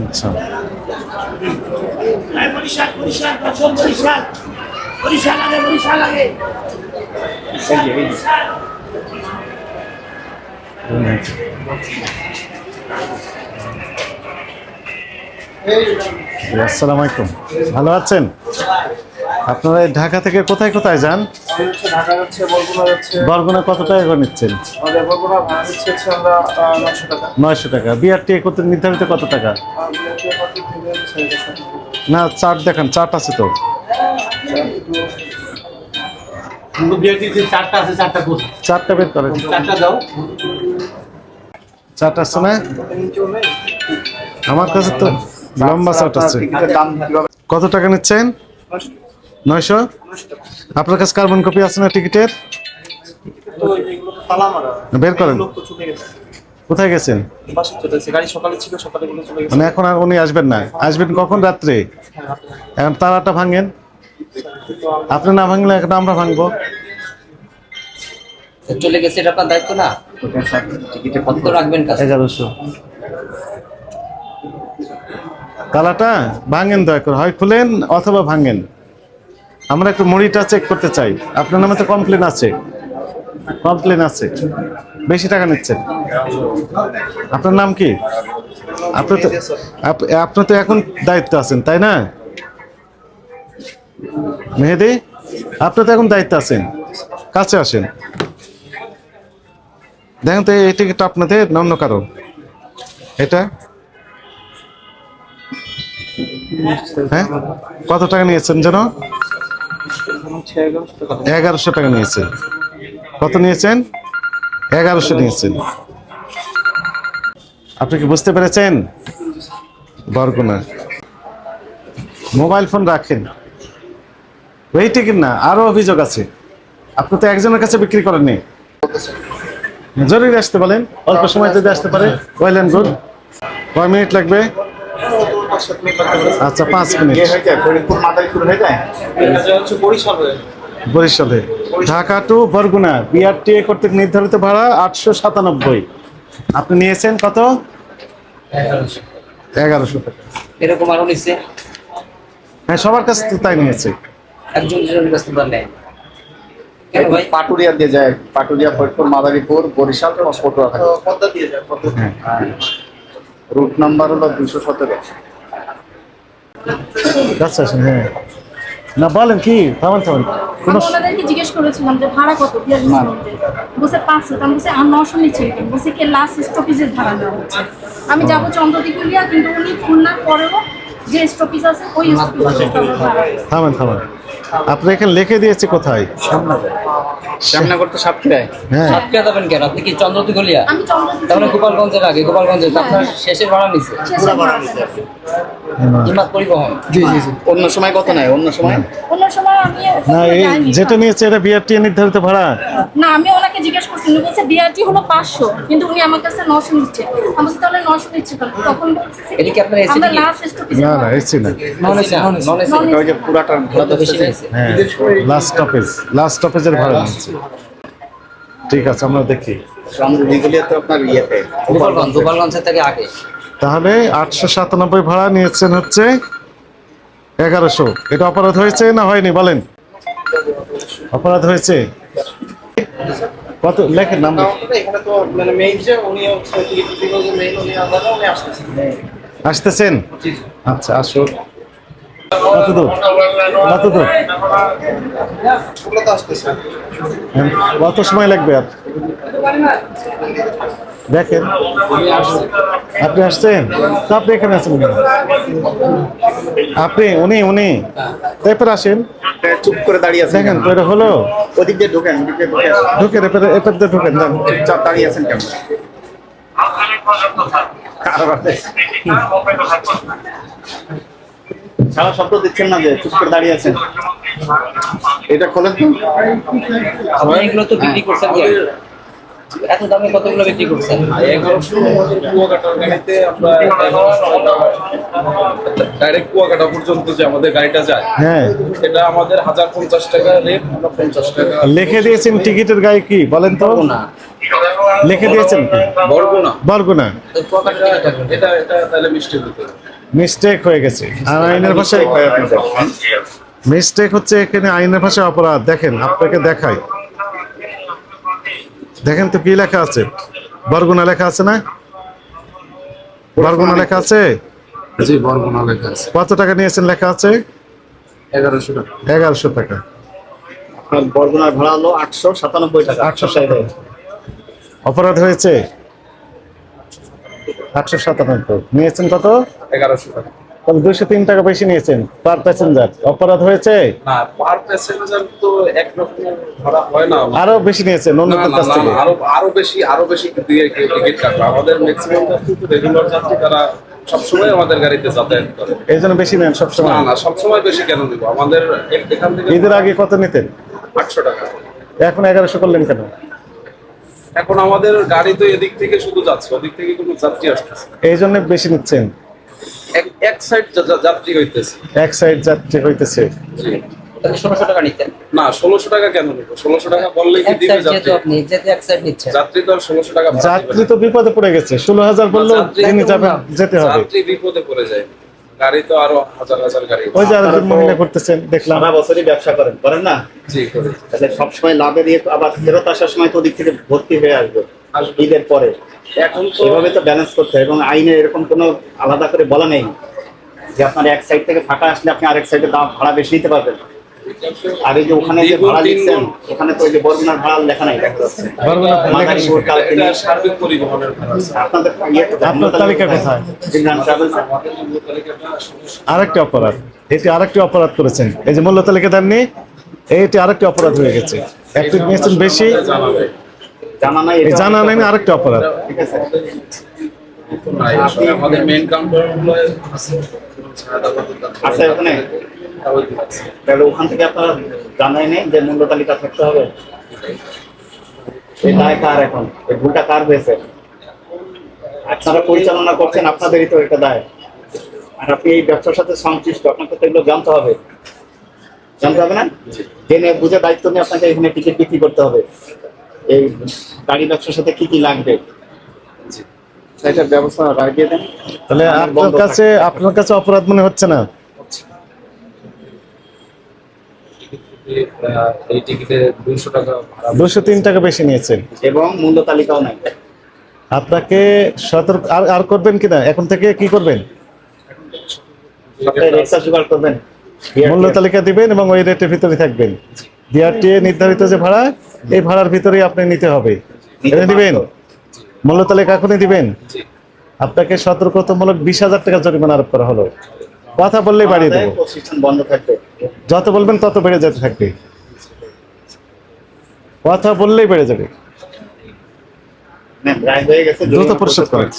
আচ্ছা। বরিশাল বরিশাল বছর বরিশাল। বরিশাল আগে বরিশাল আগে। আসসালামু আলাইকুম। ভালো আছেন? আপনারা এই ঢাকা থেকে কোথায় কোথায় যান? বরগুনা কত টাকা করে নিচ্ছেন? নয়শো টাকা। বিআরটি করতে নির্ধারিত কত টাকা? না চার্ট দেখান চার্ট আছে তো। চারটা বের করেন। চারটা দাও। চার্ট আছে না? আমার কাছে তো লম্বা চার্ট আছে। কত টাকা নিচ্ছেন? নয়শো? আপনার কাছে কার্বন কপি আছে না টিকিটের বের করেন। কোথায় গেছেন? মানে এখন আর উনি আসবেন না। আসবেন কখন রাত্রে? এখন তারাটা ভাঙেন। আপনি না ভাঙলে এখন আমরা ভাঙবো। চলে গেছে এটা আপনার দায়িত্ব না? টিকিটে কত রাখবেন কাছে? এগারোশো। তালাটা? ভাঙেন দয়া করে। হয় খুলেন অথবা ভাঙেন। আমরা একটু মুড়িটা চেক করতে চাই। আপনার নামে তো কমপ্লেন আছে। কমপ্লেন আছে। বেশি টাকা নিচ্ছেন। আপনার নাম কি? আপনি তো আপ- আপনি তো এখন দায়িত্ব আছেন, তাই না? মেহেদি, আপনি তো এখন দায়িত্ব আছেন। কাছে আসেন। দেখেন তো, এই টিকিট আপনাদের অন্য কারও? এটা? হ্যাঁ? কত টাকা নিয়েছেন যেন? এগারোশো টাকা নিয়েছেন। কত নিয়েছেন? এগারোশো নিয়েছেন। আপনি কি বুঝতে পেরেছেন? বরগুনা। মোবাইল ফোন রাখেন। ওই টিকিট না, আরও অভিযোগ আছে। আপনি তো একজনের কাছে বিক্রি করেননি। জরুরি আসতে বলেন, অল্প সময় যদি আসতে পারে, ওয়েল অ্যান্ড গুড। কয় মিনিট লাগবে? আচ্ছা পাঁচ মিনিট। হচ্ছে বরিশাল ঢাকা টু বরগুনা বিআরটিএ কর্তৃক নির্ধারিত ভাড়া আটশো সাতানব্বই। আপনি নিয়েছেন কত? এগারোশো। টাকা। এরকম আরও নিচ্ছে। হ্যাঁ সবার কাছে তো তাই নিয়েছে। একজন দুজনের কাছে তো নেয়। পাটুরিয়া দিয়ে যায়। পাটুরিয়া ফরিদপুর মাদারীপুর বরিশাল এবং পটুয়াখালী। পদ্মা দিয়ে যায় হ্যাঁ। রুট নাম্বার হলো দুশো সতেরো। আচ্ছা আচ্ছা, হ্যাঁ না বলেন কি? থামান থামান কোনো আমি ওনাদেরকে জিজ্ঞেস করেছিলাম যে ভাড়া কত? বিয়াল্লিশ মিনিটে বলছে পাঁচশো আমি বলছি আর নশো নিচ্ছে বলছে কি লাস্ট স্টপেজের ভাড়া দেওয়া হচ্ছে। আমি যাব চন্দ্রদিকুলিয়া কিন্তু উনি খুলনার পরেও যে স্টপেজ আছে ওই দিচ্ছে। থামান থামান আপনি এখানে লিখে দিয়েছে কোথায়? শ্যামনগর তো সাতক্ষীরায়। হ্যাঁ। সাতক্ষীরা যাবেন কেন? আপনি কি চন্দ্রদিগলিয়া আমি তারপরে তাহলে গোপালগঞ্জের আগে গোপালগঞ্জের আপনার শেষের ভাড়া নিচ্ছে শেষে ভাড়া পরিবহন। জি জি জি। অন্য সময় কত নেয়? অন্য সময়? অন্য সময় আমি না এই যেটা নিয়েছে এটা নির্ধারিত ভাড়া? না আমি ওনাকে জিজ্ঞেস করছি উনি বলছে বিআরটি হলো পাঁচশো। কিন্তু উনি আমার কাছে নশো নিচ্ছে। আমি বলছি তাহলে নশো নিচ্ছে কেন? তখন বলছে যে এটা কি আপনার AC আমরা লাস্ট স্টপেজে না না এসছি না। নন এসি নন এসি ওই যে পুরাটার ভাড়া তো বেশি নিয়েছে? হ্যাঁ লাস্ট স্টপেজ লাস্ট স্টপেজের ভাড়া নিয়েছে ঠিক আছে আমরা দেখি। রামদিগুলিয়া তো আপনার ইয়েতে গোপালগঞ্জ গোপালগঞ্জের থেকে আগে। তাহলে আটশো সাতানব্বই ভাড়া নিয়েছেন হচ্ছে এগারোশো। এটা অপরাধ হয়েছে না হয়নি? বলেন। অপরাধ হয়েছে? কত? লেখেন নাম। এখানে তো মানে মেইন যে উনি হচ্ছে মেইন উনি আসতেছেন। আসতেছেন? আচ্ছা আসো কত দূর কত দূর সময় লাগবে আর? দেখেন। আপনি আসছেন? তো আপনি এখানে আছেন কেন? আপনি উনি উনি। তারপর আসেন। চুপ করে দাঁড়িয়ে আছেন দেখেন তো এটা হলো। ওদিক দিয়ে ঢোকেন দিয়ে ঢুকে আসেন। ঢুকেন এরপর দিয়ে ঢুকেন যান। চুপচাপ দাঁড়িয়ে আছেন কেন? সারা শব্দ দিচ্ছেন না যে চুপ করে দাঁড়িয়ে আছেন। এটা খোলেন তো? এগুলো তো বিক্রি করছেন এত দামে কতগুলো বিক্রি করছেন? ডাইরেক্ট কুয়াকাটা পর্যন্ত যে আমাদের গাড়িটা যায় হ্যাঁ। এটা আমাদের হাজার পঞ্চাশ টাকা রেট আমরা পঞ্চাশ টাকা। লিখে দিয়েছেন টিকিটের গায়ে কি? বলেন তো। না লিখে দিয়েছেন কি? বরগুনা। বরগুনা। কুয়াকাটা এটা এটা তাহলে মিষ্টির ভিতরে মিস্টেক হয়ে গেছে। আর আইনের ভাষায় মিস্টেক হচ্ছে এখানে আইনের ভাষায় অপরাধ। দেখেন আপনাকে দেখাই। দেখেন তো কি লেখা আছে? বরগুনা লেখা আছে না? বরগুনা লেখা আছে? জি বরগুনা লেখা আছে। কত টাকা নিয়েছেন লেখা আছে? এগারোশো টাকা। এগারোশো টাকা। আপনার বরগুনার ভাড়া হলো টাকা। আটশো ষাট অপরাধ হয়েছে? আটশো সাতানব্বই। নিয়েছেন কত? এগারোশো টাকা। তাহলে দুশো তিন টাকা বেশি নিয়েছেন। পার প্যাসেঞ্জার অপরাধ হয়েছে? না পার প্যাসেঞ্জার তো এক রকমের ভাড়া হয় না। আরও বেশি নিয়েছেন অন্যদের কাছ থেকে? আরও আরও বেশি আরও বেশি দিয়ে টিকিট কাটবে। আমাদের ম্যাক্সিমাম যাত্রী রেগুলার যাত্রী তারা সবসময় আমাদের গাড়িতে যাতায়াত করে। এই জন্য বেশি নেন সবসময়? না সবসময় বেশি কেন দিব আমাদের এখান থেকে ঈদের আগে কত নিতেন? আটশো টাকা। এখন এগারোশো করলেন কেন? এখন আমাদের গাড়ি তো এদিক থেকে শুধু যাচ্ছে ওদিক থেকে কোনো যাত্রী আসতেছে এই জন্য বেশি নিচ্ছেন? এক সাইড যাত্রী হইতেছে। এক সাইড যাত্রী হইতেছে? জি। ষোলোশো টাকা নিতেন। না ষোলোশো টাকা কেন নেব? ষোলোশো টাকা বললেই কি দিবে যাত্রী? তো ষোলোশো টাকা যাত্রী তো বিপদে পড়ে গেছে ষোলো হাজার বললেও। যেতে হবে। যাত্রী বিপদে পড়ে যায়। গাড়ি তো আরও হাজার হাজার গাড়ি। ওই যে আরেকজন মহিলা করতেছেন দেখলাম। সারা বছরই ব্যবসা করেন করেন না? জি করে। তাহলে সবসময় লাভের ইয়ে আবার ফেরত আসার সময় তো ওদিক থেকে ভর্তি হয়ে আসবে আসবে। ঈদের পরে। এখন তো এভাবে তো ব্যালেন্স করতে হয় এবং আইনে এরকম কোনো আলাদা করে বলা নেই যে আপনার এক সাইড থেকে ফাঁকা আসলে আপনি আরেক সাইডে দাম ভাড়া বেশি নিতে পারবেন। আর এই যে ওখানে যে ভাড়া লিখছেন ওখানে তো যে বরগুনার ভাড়া লেখা নাই দেখা যাচ্ছে বরগুনা মাদারীপুর, এটা কালকিনি। সার্বিক পরিবহনের ভাড়া আপনাদের ইয়ে আপনার তালিকা কোথায়? আরেকটি অপরাধ এটি আরেকটি অপরাধ করেছেন। এই যে মূল্য তালিকা দেননি এইটি আরেকটি অপরাধ হয়ে গেছে। একটু নিয়েছেন বেশি? জানা নাই। এই এটা জানা নেই আরেকটি অপরাধ। ঠিক আছে। নাই, আমাদের মেইন কাউন্টার আছে। ওখানে। তাহলে ওখান থেকে আপনারা জানাই নেই যে মূল্য তালিকা থাকতে হবে। এই দায় কার এখন? এই ভুলটা কার হয়েছে? আপনারা পরিচালনা করছেন আপনাদেরই তো এটা দায়। আর আপনি এই ব্যবসার সাথে সংশ্লিষ্ট আপনাকে তো এগুলো জানতে হবে। জানতে হবে না? জেনে বুঝে দায়িত্ব নিয়ে আপনাকে এখানে টিকিট বিক্রি করতে হবে। এই গাড়ি ব্যবসার সাথে কি কি লাগবে? সেটার ব্যবস্থা রাখিয়ে দেন। তাহলে আপনার কাছে আপনার কাছে অপরাধ মনে হচ্ছে না? এই, টিকিটে দুইশো টাকা দুশো তিন টাকা বেশি নিয়েছেন। এবং মূল্য তালিকাও নাই। আপনাকে সতর্ক আর আর করবেন কিনা এখন থেকে কি করবেন? জোগাড় করবেন। মূল্য তালিকা দিবেন এবং ওই রেটের ভিতরে থাকবেন। ডিআরটিএ নির্ধারিত যে ভাড়া এই ভাড়ার ভিতরেই আপনি নিতে হবে। এটা দিবেন? মূল্য তালিকা এখনই দিবেন? জি। আপনাকে সতর্কতামূলক বিশ হাজার টাকা জরিমানা আরোপ করা হলো। কথা বললেই বাড়িয়ে দেবো। প্রতিষ্ঠান বন্ধ থাকবে। যত বলবেন তত বেড়ে যেতে থাকবে। কথা বললেই বেড়ে যাবে। হয়ে দ্রুত পরিশোধ করেন।